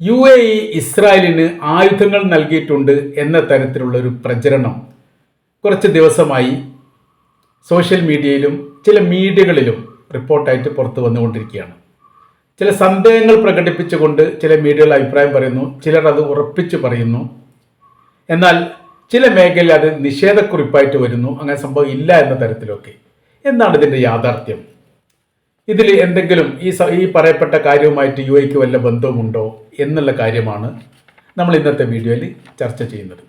U A E ഇസ്രായേലിന് ആയുധങ്ങൾ നൽകിയിട്ടുണ്ട് എന്ന തരത്തിലുള്ള ഒരു പ്രചരണം കുറച്ച് ദിവസമായി സോഷ്യൽ മീഡിയയിലും ചില മീഡിയകളിലും റിപ്പോർട്ടായിട്ട് പുറത്തു വന്നുകൊണ്ടിരിക്കുകയാണ്. ചില സന്ദേഹങ്ങൾ പ്രകടിപ്പിച്ചുകൊണ്ട് ചില മീഡിയകൾ അഭിപ്രായം പറയുന്നു ചിലർ അത് ഉറപ്പിച്ചു പറയുന്നു. എന്നാൽ ചില മേഖലയിൽ അത് നിഷേധക്കുറിപ്പായിട്ട് വരുന്നു അങ്ങനെ സംഭവം ഇല്ല എന്ന തരത്തിലൊക്കെ. എന്താണ് ഇതിന്റെ യാഥാർത്ഥ്യം? ഇതിൽ എന്തെങ്കിലും ഈ ഈ പറയപ്പെട്ട കാര്യവുമായിട്ട് യു എക്ക് വല്ല ബന്ധവുമുണ്ടോ എന്നുള്ള കാര്യമാണ് നമ്മൾ ഇന്നത്തെ വീഡിയോയിൽ ചർച്ച ചെയ്യുന്നത്.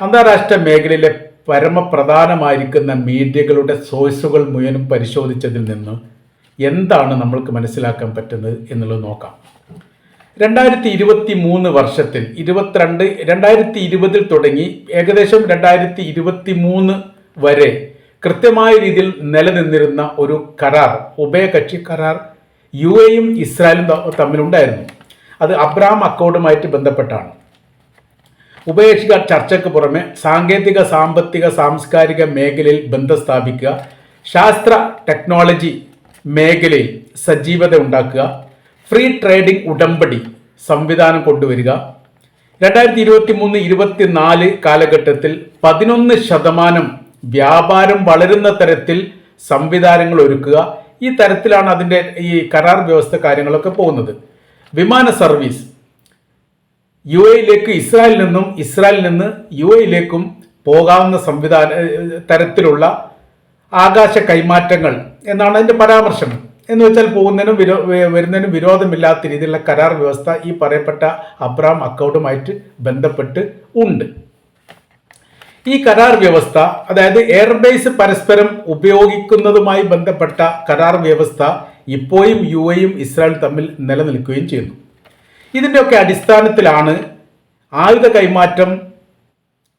അന്താരാഷ്ട്ര മേഖലയിലെ പരമപ്രധാനമായിരിക്കുന്ന മീഡിയകളുടെ സോഴ്സുകൾ മുഴുവനും പരിശോധിച്ചതിൽ നിന്ന് എന്താണ് നമ്മൾക്ക് മനസ്സിലാക്കാൻ പറ്റുന്നത് എന്നുള്ളത് നോക്കാം. രണ്ടായിരത്തി ഇരുപത്തി മൂന്ന് വർഷത്തിൽ ഇരുപത്തിരണ്ട് രണ്ടായിരത്തി ഇരുപതിൽ തുടങ്ങി ഏകദേശം രണ്ടായിരത്തി ഇരുപത്തി മൂന്ന് വരെ കൃത്യമായ രീതിയിൽ നിലനിന്നിരുന്ന ഒരു കരാർ ഉഭയകക്ഷി കരാർ യു എയും ഇസ്രായേലും തമ്മിലുണ്ടായിരുന്നു. അത് അബ്രാം അക്കൗണ്ടുമായിട്ട് ബന്ധപ്പെട്ടാണ്. ഉഭയകക്ഷി ചർച്ചയ്ക്ക് പുറമെ സാങ്കേതിക സാമ്പത്തിക സാംസ്കാരിക മേഖലയിൽ ബന്ധം സ്ഥാപിക്കുക ശാസ്ത്ര ടെക്നോളജി മേഖലയിൽ സജീവത ഉണ്ടാക്കുക ഫ്രീ ട്രേഡിംഗ് ഉടമ്പടി സംവിധാനം കൊണ്ടുവരിക. രണ്ടായിരത്തി ഇരുപത്തി മൂന്ന് ഇരുപത്തിനാല് കാലഘട്ടത്തിൽ പതിനൊന്ന് ശതമാനം വ്യാപാരം വളരുന്ന തരത്തിൽ സംവിധാനങ്ങൾ ഒരുക്കുക. ഈ തരത്തിലാണ് അതിന്റെ ഈ കരാർ വ്യവസ്ഥ കാര്യങ്ങളൊക്കെ പോകുന്നത്. വിമാന സർവീസ്. യു എയിലേക്ക് ഇസ്രായേലിൽ നിന്നും ഇസ്രായേലിൽ നിന്ന് യു എയിലേക്കും പോകാവുന്ന സംവിധാന തരത്തിലുള്ള ആകാശ കൈമാറ്റങ്ങൾ എന്നാണ് അതിന്റെ പരാമർശം. എന്ന് വെച്ചാൽ പോകുന്നതിനും വിരോ വരുന്നതിനും വിരോധമില്ലാത്ത രീതിയിലുള്ള കരാർ വ്യവസ്ഥ ഈ പറയപ്പെട്ട അബ്രാം അക്കൗണ്ടുമായിട്ട് ബന്ധപ്പെട്ട് ഉണ്ട്. ഈ കരാർ വ്യവസ്ഥ അതായത് എയർബേസ് പരസ്പരം ഉപയോഗിക്കുന്നതുമായി ബന്ധപ്പെട്ട കരാർ വ്യവസ്ഥ ഇപ്പോഴും യു എയും ഇസ്രായേൽ തമ്മിൽ നിലനിൽക്കുകയും ചെയ്യുന്നു. ഇതിന്റെയൊക്കെ അടിസ്ഥാനത്തിലാണ് ആയുധ കൈമാറ്റം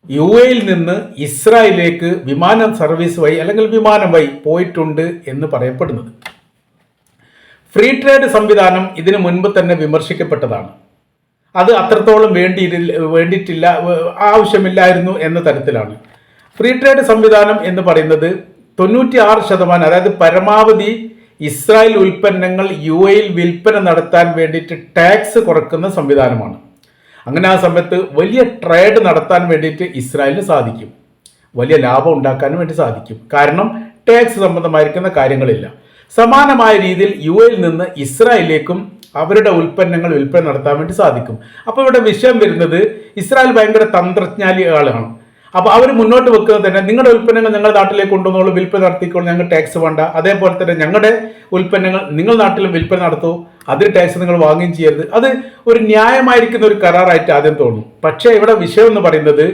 യു എയിൽ നിന്ന് ഇസ്രായേലിലേക്ക് വിമാന സർവീസ് വഴി അല്ലെങ്കിൽ വിമാനം വഴി പോയിട്ടുണ്ട് എന്ന് പറയപ്പെടുന്നത്. ഫ്രീ ട്രേഡ് സംവിധാനം ഇതിനു മുൻപ് തന്നെ വിമർശിക്കപ്പെട്ടതാണ്. അത് അത്രത്തോളം വേണ്ടി വേണ്ടിയിട്ടില്ല ആവശ്യമില്ലായിരുന്നു എന്ന തരത്തിലാണ്. ഫ്രീ ട്രേഡ് സംവിധാനം എന്ന് പറയുന്നത് തൊണ്ണൂറ്റി ആറ് ശതമാനം അതായത് പരമാവധി ഇസ്രായേൽ ഉൽപ്പന്നങ്ങൾ യു എയിൽ വിൽപ്പന നടത്താൻ വേണ്ടിയിട്ട് ടാക്സ് കുറക്കുന്ന സംവിധാനമാണ്. അങ്ങനെ ആ സമയത്ത് വലിയ ട്രേഡ് നടത്താൻ വേണ്ടിയിട്ട് ഇസ്രായേലിന് സാധിക്കും. വലിയ ലാഭം ഉണ്ടാക്കാനും വേണ്ടി സാധിക്കും. കാരണം ടാക്സ് സംബന്ധമായിരിക്കുന്ന കാര്യങ്ങളില്ല. സമാനമായ രീതിയിൽ യു എയിൽ നിന്ന് ഇസ്രായേലിലേക്കും അവരുടെ ഉൽപ്പന്നങ്ങൾ വിൽപ്പന നടത്താൻ വേണ്ടി സാധിക്കും. അപ്പോൾ ഇവിടെ വിഷയം വരുന്നത് ഇസ്രായേൽ ഭയങ്കര തന്ത്രജ്ഞാനികളാണ് അപ്പോൾ അവർ മുന്നോട്ട് വെക്കുന്നത് തന്നെ നിങ്ങളുടെ ഉൽപ്പന്നങ്ങൾ ഞങ്ങളുടെ നാട്ടിലേക്ക് കൊണ്ടുവന്നോളൂ വിൽപ്പന നടത്തിക്കോളൂ ഞങ്ങൾ ടാക്സ് വേണ്ട. അതേപോലെ തന്നെ ഞങ്ങളുടെ ഉൽപ്പന്നങ്ങൾ നിങ്ങൾ നാട്ടിലും വിൽപ്പന നടത്തൂ അതിന് ടാക്സ് നിങ്ങൾ വാങ്ങുകയും ചെയ്യരുത്. അത് ഒരു ന്യായമായിരിക്കുന്ന ഒരു കരാറായിട്ട് ആദ്യം തോന്നും. പക്ഷേ ഇവിടെ വിഷയം എന്ന് പറയുന്നത്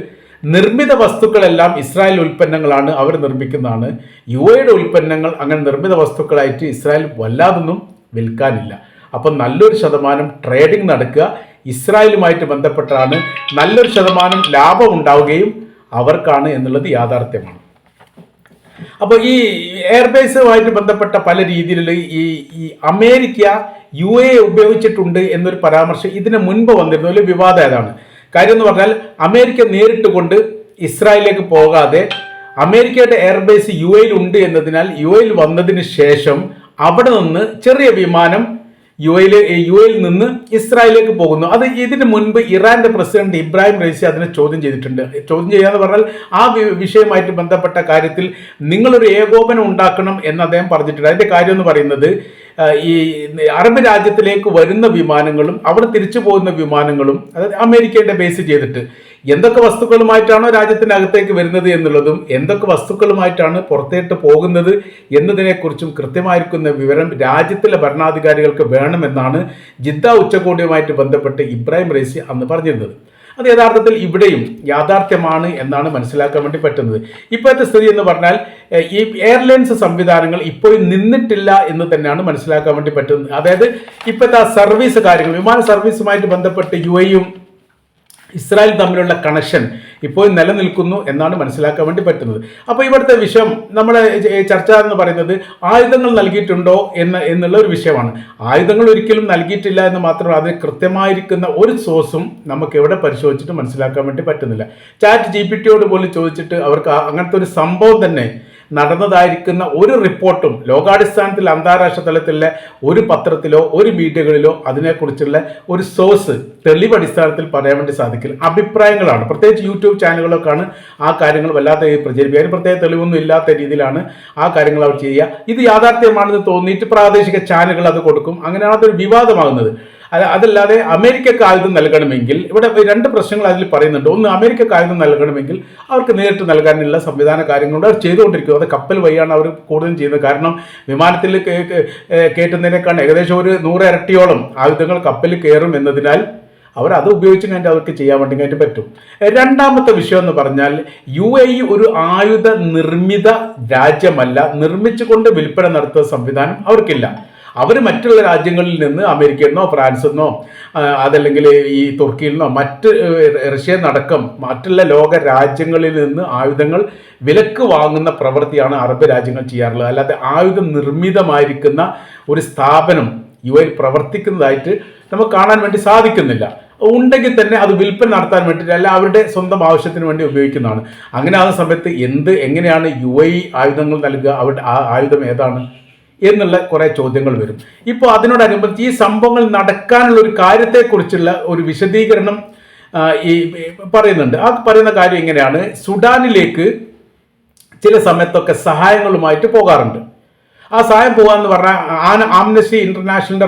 നിർമ്മിത വസ്തുക്കളെല്ലാം ഇസ്രായേൽ ഉൽപ്പന്നങ്ങളാണ് അവർ നിർമ്മിക്കുന്നതാണ്. യു എയുടെ ഉൽപ്പന്നങ്ങൾ അങ്ങനെ നിർമ്മിത വസ്തുക്കളായിട്ട് ഇസ്രായേൽ വല്ലാതൊന്നും വിൽക്കാനില്ല. അപ്പം നല്ലൊരു ശതമാനം ട്രേഡിംഗ് നടക്കുക. ഇസ്രായേലുമായിട്ട് ബന്ധപ്പെട്ടാണ് നല്ലൊരു ശതമാനം ലാഭം ഉണ്ടാവുകയും അവർക്കാണ് എന്നുള്ളത് യാഥാർത്ഥ്യമാണ്. അപ്പോൾ ഈ എയർബേസുമായിട്ട് ബന്ധപ്പെട്ട പല രീതിയിലുള്ള ഈ ഈ അമേരിക്ക യു എ ഉപയോഗിച്ചിട്ടുണ്ട് എന്നൊരു പരാമർശം ഇതിന് മുൻപ് വന്നിരുന്ന. ഒരു വിവാദം ഏതാണ്? കാര്യം എന്ന് പറഞ്ഞാൽ അമേരിക്ക നേരിട്ട് കൊണ്ട് ഇസ്രായേലിലേക്ക് പോകാതെ അമേരിക്കയുടെ എയർബേസ് യു എയിൽ ഉണ്ട് എന്നതിനാൽ യു എയിൽ വന്നതിന് ശേഷം അവിടെ നിന്ന് ചെറിയ വിമാനം യു എയിൽ യു എയിൽ നിന്ന് ഇസ്രായേലിലേക്ക് പോകുന്നു. അത് ഇതിന് മുൻപ് ഇറാന്റെ പ്രസിഡന്റ് ഇബ്രാഹിം റൈസി അതിനെ ചോദ്യം ചെയ്തിട്ടുണ്ട്. ചോദ്യം ചെയ്യാന്ന് പറഞ്ഞാൽ ആ വിഷയമായിട്ട് ബന്ധപ്പെട്ട കാര്യത്തിൽ നിങ്ങളൊരു ഏകോപനം ഉണ്ടാക്കണം എന്ന് അദ്ദേഹം പറഞ്ഞിട്ടുണ്ട്. അതിന്റെ കാര്യം എന്ന് പറയുന്നത് ഈ അറബ് രാജ്യത്തിലേക്ക് വരുന്ന വിമാനങ്ങളും അവിടെ തിരിച്ചു പോകുന്ന വിമാനങ്ങളും അതായത് അമേരിക്കയുടെ ബേസ് ചെയ്തിട്ട് എന്തൊക്കെ വസ്തുക്കളുമായിട്ടാണോ രാജ്യത്തിനകത്തേക്ക് വരുന്നത് എന്നുള്ളതും എന്തൊക്കെ വസ്തുക്കളുമായിട്ടാണ് പുറത്തേട്ട് പോകുന്നത് എന്നതിനെക്കുറിച്ചും കൃത്യമായിരിക്കുന്ന വിവരം രാജ്യത്തിലെ ഭരണാധികാരികൾക്ക് വേണമെന്നാണ് ജിദ്ദ ഉച്ചകോടിയുമായിട്ട് ബന്ധപ്പെട്ട് ഇബ്രാഹിം റൈസി അന്ന് പറഞ്ഞിരുന്നത്. അത് യഥാർത്ഥത്തിൽ ഇവിടെയും യാഥാർത്ഥ്യമാണ് എന്നാണ് മനസ്സിലാക്കാൻ വേണ്ടി പറ്റുന്നത്. ഇപ്പോഴത്തെ സ്ഥിതി എന്ന് പറഞ്ഞാൽ ഈ എയർലൈൻസ് സംവിധാനങ്ങൾ ഇപ്പോഴും നിന്നിട്ടില്ല എന്ന് തന്നെയാണ് മനസ്സിലാക്കാൻ വേണ്ടി പറ്റുന്നത്. അതായത് ഇപ്പോഴത്തെ സർവീസ് കാര്യങ്ങൾ വിമാന സർവീസുമായിട്ട് ബന്ധപ്പെട്ട് യു എയും ഇസ്രായേൽ തമ്മിലുള്ള കണക്ഷൻ ഇപ്പോൾ നിലനിൽക്കുന്നു എന്നാണ് മനസ്സിലാക്കാൻ വേണ്ടി പറ്റുന്നത്. അപ്പോൾ ഇവിടുത്തെ വിഷയം നമ്മുടെ ചർച്ച എന്ന് പറയുന്നത് ആയുധങ്ങൾ നൽകിയിട്ടുണ്ടോ എന്ന് എന്നുള്ള ഒരു വിഷയമാണ്. ആയുധങ്ങൾ ഒരിക്കലും നൽകിയിട്ടില്ല എന്ന് മാത്രമല്ല അതിന് കൃത്യമായിരിക്കുന്ന ഒരു സോഴ്സും നമുക്ക് എവിടെ പരിശോധിച്ചിട്ട് മനസ്സിലാക്കാൻ വേണ്ടി പറ്റുന്നില്ല. ചാറ്റ് ജി പി ടിയോട് പോലും ചോദിച്ചിട്ട് അവർക്ക് അങ്ങനത്തെ ഒരു സംഭവം തന്നെ നടന്നതായിരിക്കുന്ന ഒരു റിപ്പോർട്ടും ലോകാടിസ്ഥാനത്തിൽ അന്താരാഷ്ട്ര തലത്തിലെ ഒരു പത്രത്തിലോ ഒരു മീഡിയകളിലോ അതിനെക്കുറിച്ചുള്ള ഒരു സോഴ്സ് തെളിവ് അടിസ്ഥാനത്തിൽ പറയാൻ വേണ്ടി സാധിക്കില്ല. അഭിപ്രായങ്ങളാണ്. പ്രത്യേകിച്ച് യൂട്യൂബ് ചാനലുകളൊക്കെയാണ് ആ കാര്യങ്ങൾ വല്ലാതെ പ്രചരിപ്പിക്കുക. അതിന് പ്രത്യേക തെളിവൊന്നും ഇല്ലാത്ത രീതിയിലാണ് ആ കാര്യങ്ങൾ അവർ ചെയ്യുക. ഇത് യാഥാർത്ഥ്യമാണെന്ന് തോന്നിയിട്ട് പ്രാദേശിക ചാനലുകൾ അത് കൊടുക്കും. അങ്ങനെയാണ് അതൊരു വിവാദമാകുന്നത്. അതല്ലാതെ അമേരിക്കക്ക് ആയുധം നൽകണമെങ്കിൽ ഇവിടെ രണ്ട് പ്രശ്നങ്ങൾ അതിൽ പറയുന്നുണ്ട്. ഒന്ന് അമേരിക്കക്ക് ആയുധം നൽകണമെങ്കിൽ അവർക്ക് നേരിട്ട് നൽകാനുള്ള സംവിധാന കാര്യങ്ങളുണ്ട്. അവർ ചെയ്തുകൊണ്ടിരിക്കും. അത് കപ്പൽ വഴിയാണ് അവർ കൂടുതലും ചെയ്യുന്നത്. കാരണം വിമാനത്തിൽ കയറ്റുന്നതിനേക്കാൾ ഏകദേശം ഒരു നൂറ് ഇരട്ടിയോളം ആയുധങ്ങൾ കപ്പലിൽ കയറും എന്നതിനാൽ അവർ അത് ഉപയോഗിച്ച് കഴിഞ്ഞാൽ അവർക്ക് ചെയ്യാൻ വേണ്ടി കഴിഞ്ഞിട്ട് പറ്റും. രണ്ടാമത്തെ വിഷയം എന്ന് പറഞ്ഞാൽ യു എ ഒരു ആയുധ നിർമ്മിത രാജ്യമല്ല. നിർമ്മിച്ചുകൊണ്ട് വിൽപ്പന നടത്തുന്ന സംവിധാനം അവർക്കില്ല. അവർ മറ്റുള്ള രാജ്യങ്ങളിൽ നിന്ന് അമേരിക്കയിൽ നിന്നോ ഫ്രാൻസിൽ നിന്നോ അതല്ലെങ്കിൽ ഈ തുർക്കിയിൽ നിന്നോ മറ്റ് റഷ്യ നടക്കം മറ്റുള്ള ലോക രാജ്യങ്ങളിൽ നിന്ന് ആയുധങ്ങൾ വിലക്ക് വാങ്ങുന്ന പ്രവൃത്തിയാണ് അറബ് രാജ്യങ്ങൾ ചെയ്യാറുള്ളത്. അല്ലാതെ ആയുധം നിർമ്മിതമായിരിക്കുന്ന ഒരു സ്ഥാപനം യു എ പ്രവർത്തിക്കുന്നതായിട്ട് നമുക്ക് കാണാൻ വേണ്ടി സാധിക്കുന്നില്ല. ഉണ്ടെങ്കിൽ തന്നെ അത് വിൽപ്പന നടത്താൻ വേണ്ടിയിട്ട് അല്ല അവരുടെ സ്വന്തം ആവശ്യത്തിന് വേണ്ടി ഉപയോഗിക്കുന്നതാണ്. അങ്ങനെ ആ സമയത്ത് എന്ത് എങ്ങനെയാണ് യു ആയുധങ്ങൾ നൽകുക? അവരുടെ ആ ആയുധം ഏതാണ്? എന്നുള്ള കുറേ ചോദ്യങ്ങൾ വരും. ഇപ്പോൾ അതിനോടനുബന്ധിച്ച് ഈ സംഭവങ്ങൾ നടക്കാനുള്ള ഒരു കാര്യത്തെക്കുറിച്ചുള്ള ഒരു വിശദീകരണം ഈ പറയുന്നുണ്ട്. ആ പറയുന്ന കാര്യം ഇങ്ങനെയാണ്. സുഡാനിലേക്ക് ചില സമയത്തൊക്കെ സഹായങ്ങളുമായിട്ട് പോകാറുണ്ട്. ആ സഹായം പോകാന്ന് പറഞ്ഞാൽ ആന ആംനസ്റ്റി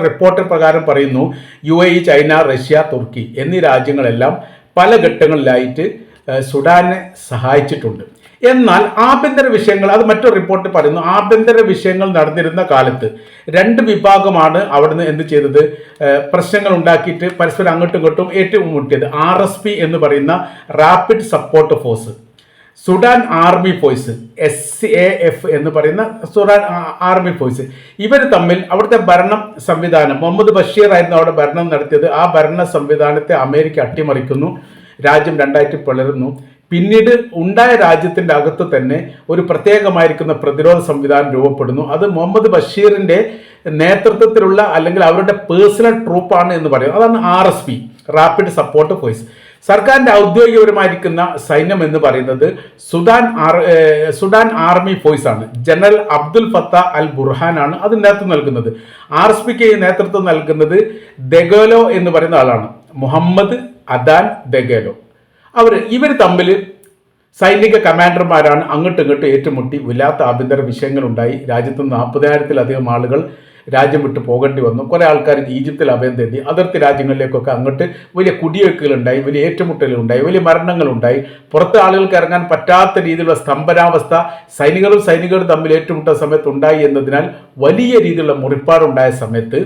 റിപ്പോർട്ട് പ്രകാരം പറയുന്നു യു എ ചൈന റഷ്യ തുർക്കി എന്നീ രാജ്യങ്ങളെല്ലാം പല ഘട്ടങ്ങളിലായിട്ട് സുഡാനെ സഹായിച്ചിട്ടുണ്ട്. എന്നാൽ ആഭ്യന്തര വിഷയങ്ങൾ അത് മറ്റൊരു റിപ്പോർട്ട് പറയുന്നു ആഭ്യന്തര വിഷയങ്ങൾ നടന്നിരുന്ന കാലത്ത് രണ്ട് വിഭാഗമാണ് അവിടുന്ന് എന്ത് ചെയ്തത്? പ്രശ്നങ്ങൾ ഉണ്ടാക്കിയിട്ട് പരസ്പരം അങ്ങോട്ടും ഇങ്ങോട്ടും ഏറ്റുമുട്ടിയത്. ആർ എസ് പി എന്ന് പറയുന്ന rapid support force Sudan army force S A F എന്ന് പറയുന്ന സുഡാൻ ആർമി ഫോഴ്സ് ഇവർ തമ്മിൽ അവിടുത്തെ ഭരണം സംവിധാനം മുഹമ്മദ് ബഷീർ ആയിരുന്നു അവിടെ ഭരണം നടത്തിയത്. ആ ഭരണ സംവിധാനത്തെ അമേരിക്ക അട്ടിമറിക്കുന്നു. രാജ്യം രണ്ടായിട്ട് പിളരുന്നു. പിന്നീട് ഉണ്ടായ രാജ്യത്തിന്റെ അകത്ത് തന്നെ ഒരു പ്രത്യേകമായിരിക്കുന്ന പ്രതിരോധ സംവിധാനം രൂപപ്പെടുന്നു. അത് മുഹമ്മദ് ബഷീറിന്റെ നേതൃത്വത്തിലുള്ള അല്ലെങ്കിൽ അവരുടെ പേഴ്സണൽ ട്രൂപ്പാണ് എന്ന് പറയുന്നത് അതാണ് R S P rapid support force. സർക്കാരിന്റെ ഔദ്യോഗികപരമായിരിക്കുന്ന സൈന്യം എന്ന് പറയുന്നത് Sudan R Sudan army force ആണ്. ജനറൽ അബ്ദുൽ ഫത്ത അൽ ബുർഹാനാണ് അത് നേതൃത്വം നൽകുന്നത്. ആർ എസ് പിക്ക് നേതൃത്വം നൽകുന്നത് ദഗോലോ എന്ന് പറയുന്ന ആളാണ്. മുഹമ്മദ് അദാൻ ദഗേലോ. അവർ ഇവർ തമ്മിൽ സൈനിക കമാൻഡർമാരാണ് അങ്ങോട്ടും ഇങ്ങോട്ടും ഏറ്റുമുട്ടി. വല്ലാത്ത ആഭ്യന്തര വിഷയങ്ങളുണ്ടായി. രാജ്യത്ത് നാൽപ്പതിനായിരത്തിലധികം ആളുകൾ രാജ്യം വിട്ട് പോകേണ്ടി വന്നു. കുറേ ആൾക്കാർ ഈജിപ്തിൽ അഭയം തേടി. അതിർത്തി രാജ്യങ്ങളിലേക്കൊക്കെ അങ്ങോട്ട് വലിയ കുടിവെക്കലുണ്ടായി വലിയ ഏറ്റുമുട്ടലുണ്ടായി വലിയ മരണങ്ങളുണ്ടായി. പുറത്ത് ആളുകൾക്ക് ഇറങ്ങാൻ പറ്റാത്ത രീതിയിലുള്ള സ്തംഭനാവസ്ഥ സൈനികരും സൈനികരും തമ്മിൽ ഏറ്റുമുട്ട സമയത്ത് ഉണ്ടായി എന്നതിനാൽ വലിയ രീതിയിലുള്ള മുറിപ്പാടുണ്ടായ സമയത്ത്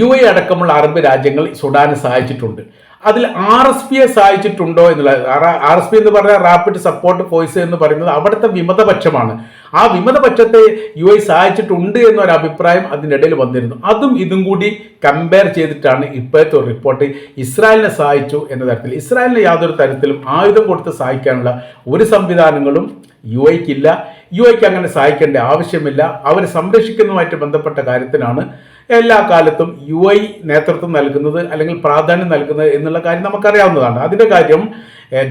യു എ അടക്കമുള്ള അറബ് രാജ്യങ്ങൾ സുഡാനെ സഹായിച്ചിട്ടുണ്ട്. അതിൽ ആർ എസ് പിയെ സഹായിച്ചിട്ടുണ്ടോ എന്നുള്ളത് ആർ എസ് പി എന്ന് പറഞ്ഞാൽ റാപ്പിഡ് സപ്പോർട്ട് ഫോഴ്സ് എന്ന് പറയുന്നത് അവിടുത്തെ വിമതപക്ഷമാണ്. ആ വിമതപക്ഷത്തെ യു എ സഹായിച്ചിട്ടുണ്ട് എന്നൊരു അഭിപ്രായം അതിനിടയിൽ വന്നിരുന്നു. അതും ഇതും കൂടി കമ്പയർ ചെയ്തിട്ടാണ് ഇപ്പോഴത്തെ ഒരു റിപ്പോർട്ട് ഇസ്രായേലിനെ സഹായിച്ചു എന്ന തരത്തിൽ. ഇസ്രായേലിനെ യാതൊരു തരത്തിലും ആയുധം കൊടുത്ത് സഹായിക്കാനുള്ള ഒരു സംവിധാനങ്ങളും യു ഐക്കില്ല. യു ഐക്ക് അങ്ങനെ സഹായിക്കേണ്ട ആവശ്യമില്ല. അവരെ സംരക്ഷിക്കുന്നതുമായിട്ട് ബന്ധപ്പെട്ട കാര്യത്തിനാണ് എല്ലാ കാലത്തും യു ഐ നേതൃത്വം നൽകുന്നത് അല്ലെങ്കിൽ പ്രാധാന്യം നൽകുന്നത് എന്നുള്ള കാര്യം നമുക്കറിയാവുന്നതാണ്. അതിന്റെ കാര്യം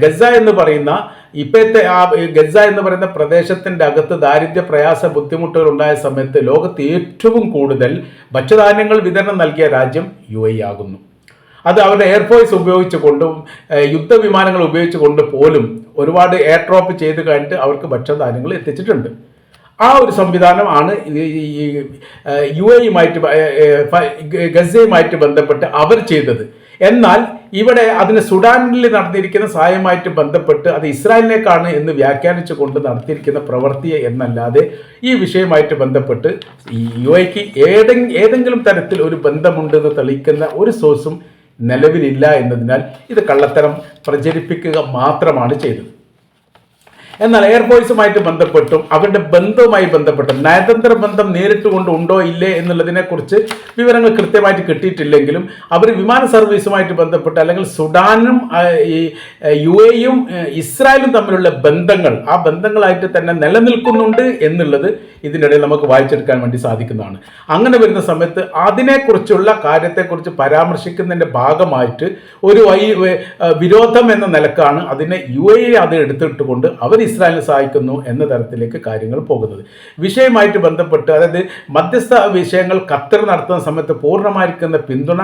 ഗസ എന്ന് പറയുന്ന ഇപ്പോഴത്തെ ആ ഗസ എന്ന് പറയുന്ന പ്രദേശത്തിന്റെ അകത്ത് ദാരിദ്ര്യ പ്രയാസ ബുദ്ധിമുട്ടുകൾ ഉണ്ടായ സമയത്ത് ലോകത്ത് ഏറ്റവും കൂടുതൽ ഭക്ഷ്യധാന്യങ്ങൾ വിതരണം നൽകിയ രാജ്യം യു ഐ ആകുന്നു. അത് അവരുടെ എയർഫോഴ്സ് ഉപയോഗിച്ചുകൊണ്ടും യുദ്ധവിമാനങ്ങൾ ഉപയോഗിച്ചുകൊണ്ട് പോലും ഒരുപാട് എയർ ഡ്രോപ്പ് ചെയ്ത് കഴിഞ്ഞിട്ട് അവർക്ക് ഭക്ഷ്യധാന്യങ്ങൾ എത്തിച്ചിട്ടുണ്ട്. ആ ഒരു സംവിധാനമാണ് യു എയുമായിട്ട് ഗസയുമായിട്ട് ബന്ധപ്പെട്ട് അവർ ചെയ്തത്. എന്നാൽ ഇവിടെ അതിന് സുഡാനിൽ നടന്നിരിക്കുന്ന സഹായമായിട്ട് ബന്ധപ്പെട്ട് അത് ഇസ്രായേലിനേക്കാണ് എന്ന് വ്യാഖ്യാനിച്ചു കൊണ്ട് നടത്തിയിരിക്കുന്ന പ്രവൃത്തിയെ എന്നല്ലാതെ ഈ വിഷയമായിട്ട് ബന്ധപ്പെട്ട് യു എക്ക് ഏതെങ്കിലും തരത്തിൽ ഒരു ബന്ധമുണ്ടെന്ന് തെളിയിക്കുന്ന ഒരു സോഴ്സും നിലവിലില്ല എന്നതിനാൽ ഇത് കള്ളത്തരം പ്രചരിപ്പിക്കുക മാത്രമാണ് ചെയ്തത്. എന്നാൽ എയർഫോഴ്സുമായിട്ട് ബന്ധപ്പെട്ടും അവരുടെ ബന്ധവുമായി ബന്ധപ്പെട്ടും നയതന്ത്ര ബന്ധം നേരിട്ട് കൊണ്ട് ഉണ്ടോ ഇല്ലേ എന്നുള്ളതിനെക്കുറിച്ച് വിവരങ്ങൾ കൃത്യമായിട്ട് കിട്ടിയിട്ടില്ലെങ്കിലും അവർ വിമാന സർവീസുമായിട്ട് ബന്ധപ്പെട്ട് അല്ലെങ്കിൽ സുഡാനും ഈ യു എയും ഇസ്രായേലും തമ്മിലുള്ള ബന്ധങ്ങൾ ആ ബന്ധങ്ങളായിട്ട് തന്നെ നിലനിൽക്കുന്നുണ്ട് എന്നുള്ളത് ഇതിനിടയിൽ നമുക്ക് വായിച്ചെടുക്കാൻ വേണ്ടി സാധിക്കുന്നതാണ്. അങ്ങനെ വരുന്ന സമയത്ത് അതിനെക്കുറിച്ചുള്ള കാര്യത്തെക്കുറിച്ച് പരാമർശിക്കുന്നതിന്റെ ഭാഗമായിട്ട് ഒരു വിരോധം എന്ന നിലക്കാണ് അതിനെ യു എ അത് എടുത്തിട്ടുകൊണ്ട് അവർ ഇസ്രായേലിനെ സഹായിക്കുന്നു എന്ന തരത്തിലേക്ക് കാര്യങ്ങൾ പോകുന്നത്. വിഷയമായിട്ട് ബന്ധപ്പെട്ട് അതായത് മധ്യസ്ഥ വിഷയങ്ങൾ ഖത്തർ നടത്തുന്ന സമയത്ത് പൂർണമായിരിക്കുന്ന പിന്തുണ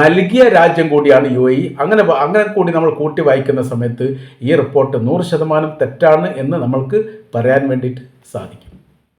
നൽകിയ രാജ്യം കൂടിയാണ് യു എ അങ്ങനെ അങ്ങനെ കൂടി നമ്മൾ കൂട്ടി വായിക്കുന്ന സമയത്ത് ഈ റിപ്പോർട്ട് നൂറ് ശതമാനം തെറ്റാണ് എന്ന് നമ്മൾക്ക് പറയാൻ വേണ്ടിയിട്ട് സാധിക്കും.